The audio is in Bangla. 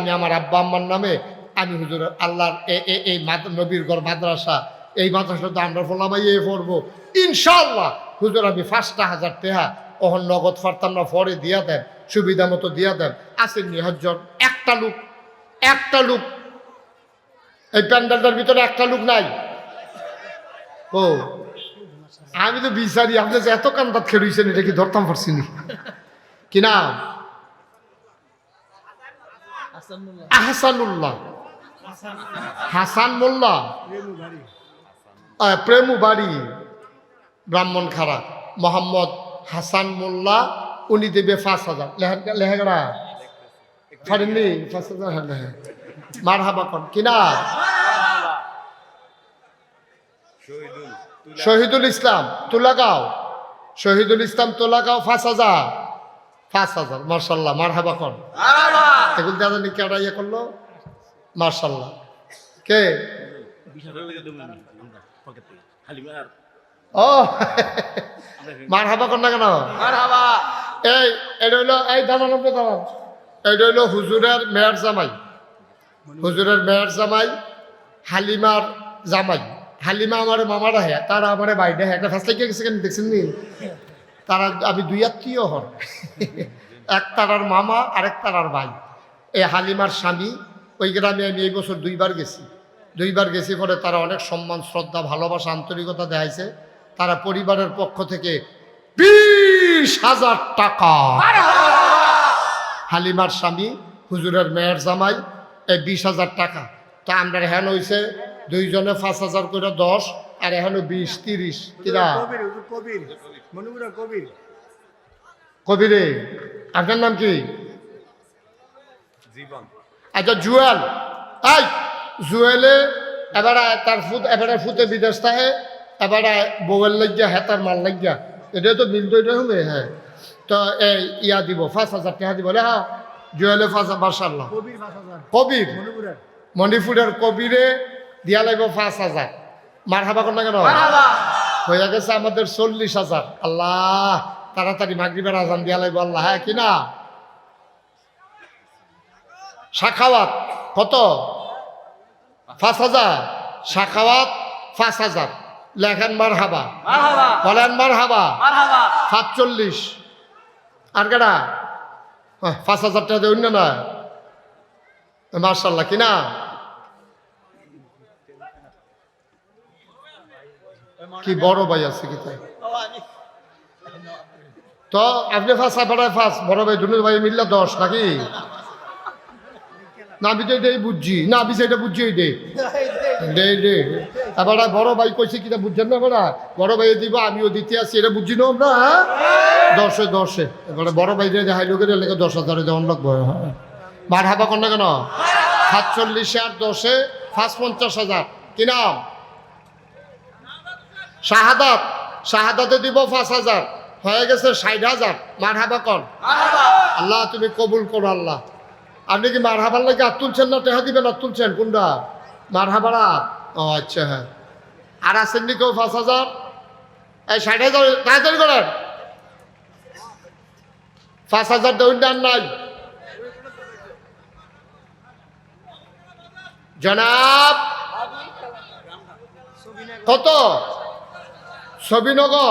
আমি আমার আব্বা আম্মার নামে আমি হুজুর আল্লাহর এই নবীর গড় মাদ্রাসা, এই মাদ্রাসাতে আমরা ফলামাই এ পড়ব। ইনশাল্লাহ হুজুর আমি পাঁচটা হাজার টেহা, ওহন নগদ ফারতাম ফরে দিয়া দেন, সুবিধা মতো দিয়া দেন। আসেন নিহজ্জন একটা লোক একটা লোক। এই প্যান্ডেলটার ভিতরে একটা লোক নাই। ও, আমি তো বিচারি, আপনি যে এত কান্দাত খেলুইছেন, এটা কি ধরতাম পারছি নি? কি নাম? আহসানুল্লাহ। হাসান মোল্লা প্রেমু বাড়ি ব্রাহ্মণ খারা মোহাম্মদ হাসান মোল্লা উনি দেবে পাঁচ হাজার। লেহেঙ্গা ফারেননি পাঁচ হাজার হ্যাঁ হ্যাঁ মার হাবা কন কিনা শহীদুল ইসলাম তুলাগাঁও। শহীদুল ইসলাম তুলাগাঁও পাঁচ হাজার। পাঁচ হাজার মার্শাল্লাহ মার হাবা কন এগুলো দাদা নি কেডা ইয়ে করল? মার্শাল্লাহ। কে? ও মার হাবা কর না কেন? এই এটা হইল এই দাঁড়ান আপনি দাঁড়ান। এটা হইল হুজুরের মেয়ের জামাই। হুজুরের মেয়ের জামাই হালিমার জামাই। হালিমা আমার মামারা হ্যাঁ তারা আমার বাইরে হ্যাঁ একটা ফার্স্ট গিয়ে গেছে কেন দেখছেন নি? তারা আমি দুই আত্মীয় হন। এক তারার মামা আরেক তারার ভাই। এই হালিমার স্বামী ওই গ্রামে আমি এই বছর দুইবার গেছি। দুইবার গেছি পরে তারা অনেক সম্মান শ্রদ্ধা ভালোবাসা আন্তরিকতা দেখাইছে। তারা পরিবারের পক্ষ থেকে বিশ হাজার টাকা। হালিমার স্বামী হুজুরের মেয়ের জামাই এই বিশ হাজার টাকা। তা আমরা হেন হইছে দুইজনে পাঁচ হাজার করে দশ আর এখনও বিশ তিরিশ কিরা কবির। কবিরে আপনার নাম কি? আচ্ছা জুয়েল। এই জুয়েলে এবারে তার ফুট এবারে ফুটে বিদেশ থাকে এবারে বউয়ের লাগিয়া হ্যাঁ তার মাল লাগিয়া। এটা তো মিল তো এটা হবে হ্যাঁ। তো এই ইয়া দিব পাঁচ হাজার টাকা দিব। হ্যাঁ জুয়েলে পাঁচ হাজার মার্শাল্লাহ কবির মণিপুরের। কবিরে দিয়া লাগবে পাঁচ হাজার। মার হাবা কর না কেন হয়ে গেছে আমাদের চল্লিশ হাজার। আল্লাহ তাড়াতাড়ি মাগরিবের আজান দিয়া লাগবে আল্লাহ হ্যাঁ কিনা শাখাওয়াত কত? পাঁচ হাজার। শাখাওয়াত পাঁচ হাজার। লেখেন মার হাবা বলেন মার হাবা সাতচল্লিশ। আর কেডা? পাঁচ হাজার টাকা দেউন না? মার্শাল্লাহ কিনা কি বড় ভাই আছে কি তাই? তো আপনি ফার্স্ট আপনার ফার্স্ট বড় ভাই দুনু ভাই মিললে দশ নাকি? না আমি তো এটাই বুঝছি। না আমি সেটা বুঝছি দে। দে দে। এবার বড় ভাই কইছে কিনা বুঝছেন না এবার বড় ভাই দিব আমিও দিতে আসি এটা বুঝছি না আমরা হ্যাঁ? দশে দশে। এবারে বড় ভাই দেখাই লোকের লেগে দশ হাজারে দেওয়ান লাগবে হ্যাঁ। মার হাবা না কেন? সাতচল্লিশে আর দশে পাঁচ পঞ্চাশ হাজার। কি নাম? শাহাদাত। শাহাদাতে দিব পাঁচ হাজার। হয়ে গেছে ষাট হাজার। মার হাবা কর। আল্লাহ তুমি কবুল করো আল্লাহ। আপনি কি মার হাবার লাগে আর তুলছেন না টেহা দিবেন আর তুলছেন? কোনটা? মার হাবারা ও আচ্ছা হ্যাঁ। আর আছেন নি কেউ পাঁচ হাজার? এই, ষাট হাজার তাড়াতাড়ি করেন। পাঁচ হাজার দেউন দেন নাই। জনাব, কত? ছবিনগর